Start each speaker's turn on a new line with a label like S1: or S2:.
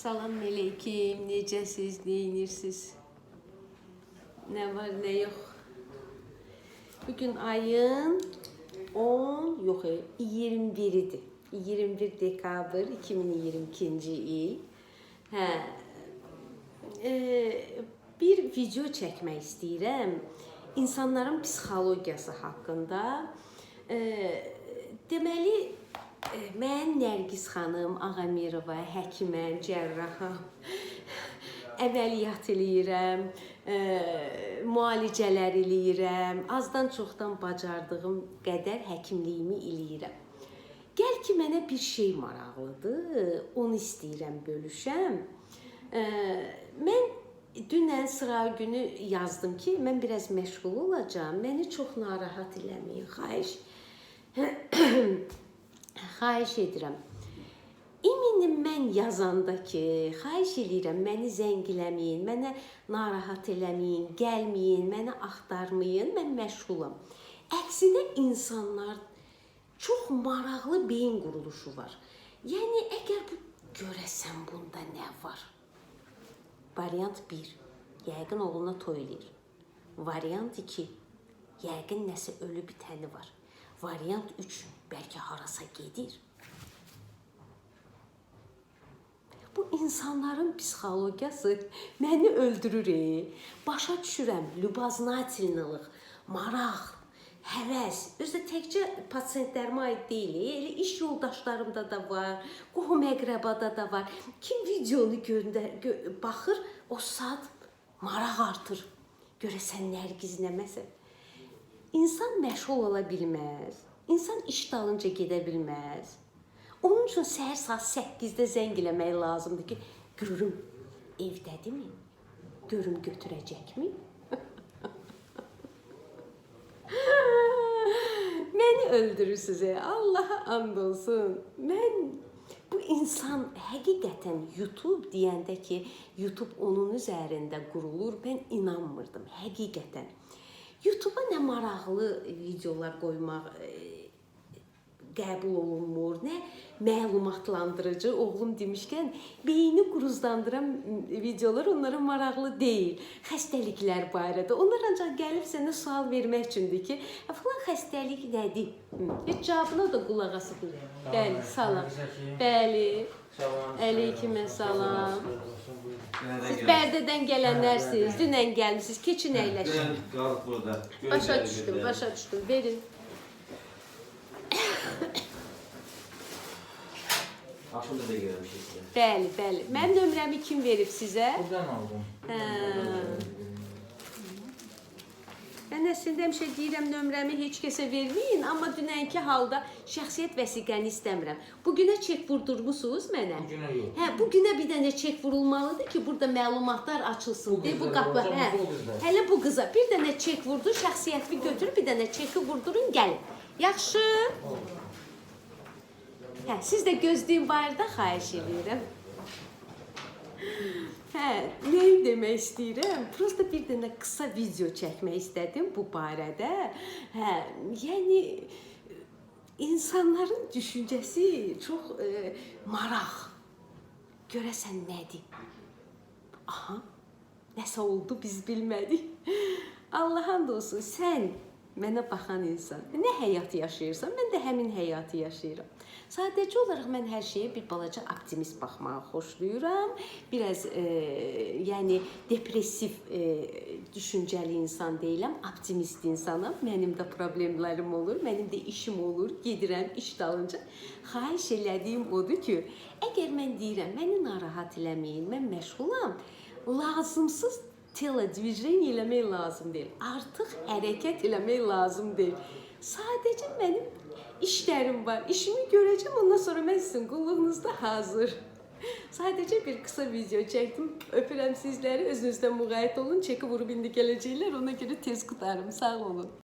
S1: Salam aleyküm. Necəsiz, neyinirsiniz? Nə var, nə yox? Bugün ayın 10, yox, e, 21-idir. 21 dekabr 2022-ci il. Hə. E, bir video çəkmək istəyirəm. İnsanların psixologiyası haqqında. E, deməli, mən Nərgiz xanım Ağamirova, həkiməm, cərraham. Əməliyyat eləyirəm, e, müalicələr eləyirəm. Azdan çoxdan bacardığım qədər həkimliyimi eləyirəm. Gəl ki, mənə bir şey maraqlıdır, onu istəyirəm bölüşəm. E, mən dünən sıra günü yazdım ki, mən biraz məşğul olacağam. Məni çox narahat eləməyin, xahiş. Xahiş edirəm. İminim mən yazanda ki, xahiş eləyirəm, məni zəngiləməyin, mənə narahat eləməyin, gəlməyin, məni axtarmayın, mən məşğulam. Əksinə insanlar çox maraqlı beyin quruluşu var. Yəni əgər bu görəsən bunda nə var? Variant 1. Yəqin oğluna toy eləyir. Variant 2. Yəqin nəsə ölü bitəni var. Variant 3. Bəlkə harasa gedir. Bu insanların psixologiyası məni öldürür. e. Başa düşürəm, lübaznatelnılıq, maraq, həvəs. Özü də təkcə pasientlərimə aid deyil, e. elə iş yoldaşlarımda da var, qohum əqrəbada da var. Kim videonu göndər, gö baxır, o saat maraq artır. Görəsən Nərgiz nə məsəl. İnsan məşğul ola bilməz. İnsan iş dalınca gedə bilməz. Onun üçün səhər saat 8-də zəng eləmək lazımdır ki, görüm evdədirmi? Görüm götürəcəkmi? Məni öldürürsüz. Allaha and olsun. Mən bu insan həqiqətən YouTube deyəndə ki, YouTube onun üzərində qurulur, mən inanmırdım həqiqətən. YouTube-a nə maraqlı videolar qoymaq e, qəbul olunmur, nə məlumatlandırıcı. Oğlum demişkən, beyni quruzlandıran videolar onlara maraqlı deyil. Xəstəliklər barədə. Onlar ancaq gəlib sənə sual vermək üçündür ki, "Ə, falan xəstəlik nədir? Heç cavabına da qulaq asıb. Bəli, salam. Bəli. Əleyküm salam. Siz Bərdədən gələnlərsiniz, dünən gəlmisiniz. Keçin əyləşin.
S2: Qalıb burada.
S1: Başa düşdüm, başa düşdüm. Verin.
S2: Axşamda da sizi.
S1: Bəli, bəli. Mənim nömrəmi kim verib sizə?
S3: Buradan aldım.
S1: Hə. Mən əslində həmişə deyirəm nömrəmi heç kəsə verməyin, amma dünənki halda şəxsiyyət vəsiqəni istəmirəm. Bu günə çek vurdurmusunuz mənə?
S3: Bu günə yox.
S1: Hə, bu günə bir dənə çek vurulmalıdır ki, burada məlumatlar açılsın deyə bu qapı. Hə. Hələ bu qıza bir dənə çek vurdur, şəxsiyyətimi götürüb bir dənə çeki vurdurun, gəlin. Yaxşı? Hə, siz də gözləyin barədə xahiş edirəm. Hə, nə demək istəyirəm? Prosta bir dənə qısa video çəkmək istədim bu barədə. Hə, yəni insanların düşüncəsi çox e, maraq. Görəsən nədir? Aha, nəsə oldu biz bilmədik. Allah and olsun sən mənə baxan insan. Nə həyat yaşayırsan, mən də həmin həyatı yaşayıram. Sadəcə olaraq mən hər şeyə bir balaca optimist baxmağı xoşlayıram. Biraz e, yəni depressiv e, düşüncəli insan deyiləm, optimist insanam. Mənim də problemlərim olur, mənim də işim olur, gedirəm iş dalınca. Xahiş elədiyim odur ki, əgər mən deyirəm, məni narahat eləməyin, mən məşğulam, lazımsız teledvijeniya eləmək lazım deyil. Artıq hərəkət eləmək lazım deyil. Sadəcə mənim işlərim var. İşimi görəcəm, ondan sonra mən sizin qulluğunuzda hazır. Sadəcə bir qısa video çəkdim. Öpürəm sizləri. Özünüzdə müğayət olun. Çeki vurub indi gələcəklər. Ona görə tez qutarım. Sağ olun.